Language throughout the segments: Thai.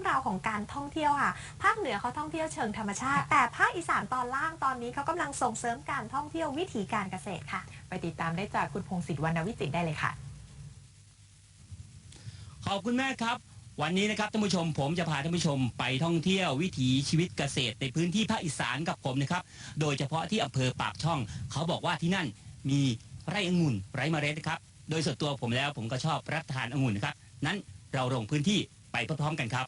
รื่องราวของการท่องเที่ยวค่ะ ภาคเหนือเขาท่องเที่ยวเชิงธรรมชาติ แต่ภาคอีสานตอนล่างตอนนี้เขากำลังส่งเสริมการท่องเที่ยววิถีการเกษตรค่ะ ไปติดตามได้จากคุณพงศิษฐ์วรรณวิจิตรได้เลยค่ะ ขอบคุณแม่ครับ วันนี้นะครับท่านผู้ชมผมจะพาท่านผู้ชมไปท่องเที่ยววิถีชีวิตเกษตร ในพื้นที่ภาคอีสานกับผมนะครับ โดยเฉพาะที่อำเภอปากช่อง เขาบอกว่าที่นั่นมีไร่องุ่นไร้เมล็ดนะครับ โดยส่วนตัวผมแล้วผมก็ชอบรับประทานองุ่นนะครับ นั้นเราลงพื้นที่ไปพร้อมๆกันครับ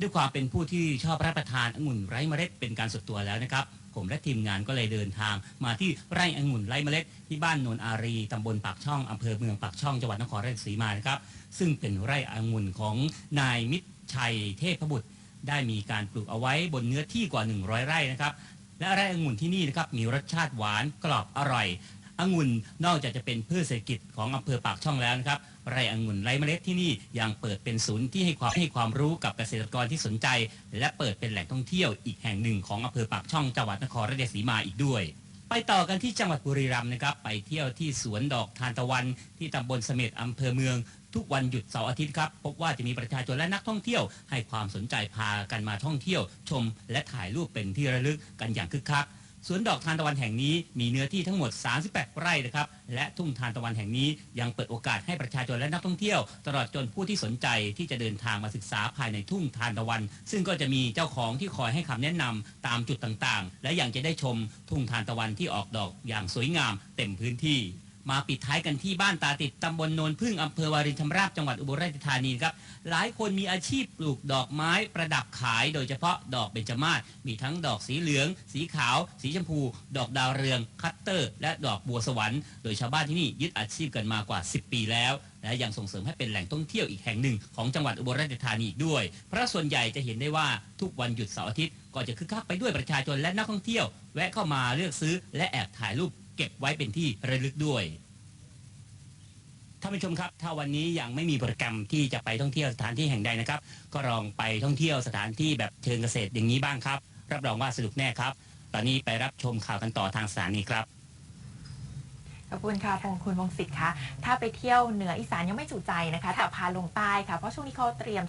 ด้วยความเป็นผู้ที่ชอบรับประทานองุ่นไร้เมล็ดเป็นการส่วนตัวแล้วนะครับ ผมและทีมงานก็เลยเดินทาง มาที่ไร่องุ่นไร้เมล็ด ที่บ้านโนนอารีตำบลปากช่องอำเภอเมืองปากช่องจังหวัดนครราชสีมานะครับ ซึ่งเป็นไร่องุ่นของนายมิตรชัยเทพบุตร ได้มีการปลูกเอาไว้บนเนื้อที่กว่า 100 ไร่นะครับและไร่องุ่นที่นี่นะครับมีรสชาติหวานกรอบอร่อย องุ่นนอกจากจะเป็นพืชเศรษฐกิจของอำเภอปากช่องแล้วนะครับไร่องุ่นไรเมล็ดที่นี่ยังเปิดเป็นศูนย์ที่ให้ความให้ความรู้กับเกษตรกรที่สนใจ และเปิดเป็นแหล่งท่องเที่ยวอีกแห่งหนึ่งของอำเภอปากช่องจังหวัดนครราชสีมาอีกด้วยไปต่อกันที่จังหวัดบุรีรัมย์นะครับ ไปเที่ยวที่สวนดอกทานตะวัน ที่ตำบลเสม็ดอำเภอเมือง ทุกวันหยุดเสาร์อาทิตย์ครับพบว่าจะมีประชาชนและนักท่องเที่ยว ให้ความสนใจพากันมาท่องเที่ยว ชม และถ่ายรูปเป็นที่ระลึกกันอย่างคึกคัก สวนดอกทานตะวันแห่งนี้มีเนื้อที่ทั้งหมด 38 ไร่นะครับ และทุ่งทานตะวันแห่งนี้ยังเปิดโอกาสให้ประชาชนและนักท่องเที่ยว ตลอดจนผู้ที่สนใจที่จะเดินทางมาศึกษาภายในทุ่งทานตะวัน ซึ่งก็จะมีเจ้าของที่คอยให้คำแนะนำตามจุดต่างๆ และยังจะได้ชมทุ่งทานตะวันที่ออกดอกอย่างสวยงามเต็มพื้นที่ มาปิดท้ายกันที่บ้านตาติดตำบลโนนพึ่งอำเภอวารินชำราบจังหวัดอุบลราชธานีครับหลายคนมีอาชีพปลูกดอกไม้ประดับขาย โดยเฉพาะดอกเบญจมาศมีทั้งดอกสีเหลือง สีขาว สีชมพู ดอกดาวเรือง คัตเตอร์ และดอกบัวสวรรค์โดยชาวบ้านที่นี่ยึดอาชีพกันมากว่า 10 ปีแล้วและยังส่งเสริมให้เป็นแหล่งท่องเที่ยวอีกแห่งหนึ่งของจังหวัดอุบลราชธานีอีกด้วย เพราะส่วนใหญ่จะเห็นได้ว่าทุกวันหยุดเสาร์อาทิตย์ก็จะคึกคักไปด้วยประชาชนและนักท่องเที่ยว แวะเข้ามาเลือกซื้อและแอบถ่ายรูป เก็บไว้เป็นที่ระลึกด้วยท่านผู้ชมครับถ้าวันนี้ยังไม่มีโปรแกรมที่จะไปท่องเที่ยวสถานที่แห่งใดนะครับ ก็ลองไปท่องเที่ยวสถานที่แบบเชิงเกษตรอย่างนี้บ้างครับ รับรองว่าสนุกแน่ครับ ตอนนี้ไปรับชมข่าวกันต่อทางสถานีครับขอบคุณค่ะพงคุณพงศิษฐ์คะถ้าไปเที่ยวเหนืออีสานยังไม่จุใจนะคะแต่พาลงใต้ค่ะเพราะช่วงนี้เขาเตรียม